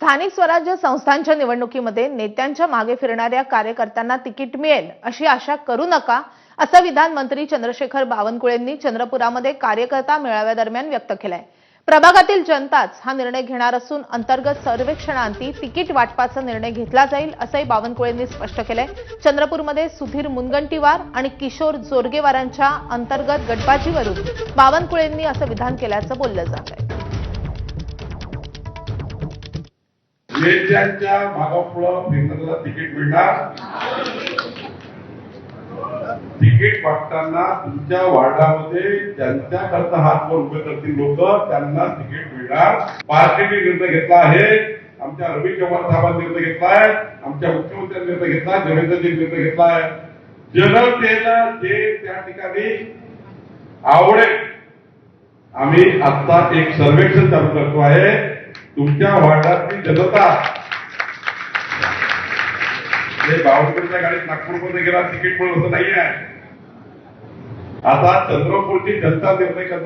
स्थानिक स्वराज्य संस्थांच्या निवडणुकीमध्ये नेत्यांच्या मागे फिरणाऱ्या कार्यकर्त्यांना तिकीट मिळेल अशी आशा करू नका असं विधान मंत्री चंद्रशेखर बावनकुळेंनी चंद्रपुरामध्ये कार्यकर्ता मेळाव्यादरम्यान व्यक्त केलंय. प्रभागातील जनताच हा निर्णय घेणार असून अंतर्गत सर्वेक्षणांती तिकीट वाटपाचा निर्णय घेतला जाईल असंही बावनकुळेंनी स्पष्ट केलंय. चंद्रपूरमध्ये सुधीर मुनगंटीवार आणि किशोर जोरगेवारांच्या अंतर्गत गटबाजीवरून बावनकुळेंनी असं विधान केल्याचं बोललं जात आहे नेत्यांच्या मागापुढं फिरण्याला तिकीट मिळणार? तिकीट वाटताना तुमच्या वार्डामध्ये ज्यांच्याकरता हात वर उभे करतील लोक त्यांना तिकीट मिळणार. पार्टीने निर्णय घेतला आहे. आमच्या रवी चव्हाण साहेबांनी निर्णय घेतलाय आमच्या मुख्यमंत्र्यांनी निर्णय घेतला देवेंद्रजी निर्णय घेतलाय जनतेला जे त्या ठिकाणी आवडेल आम्ही आता एक सर्वेक्षण चालू करतो आहे. तुमच्या वार्डातली जनता. हे बावनकुळच्या गाडीत नागपूरमध्ये गेला तिकीट मिळवत असं नाही आहे आता चंद्रपूरची जनता निर्णय करणार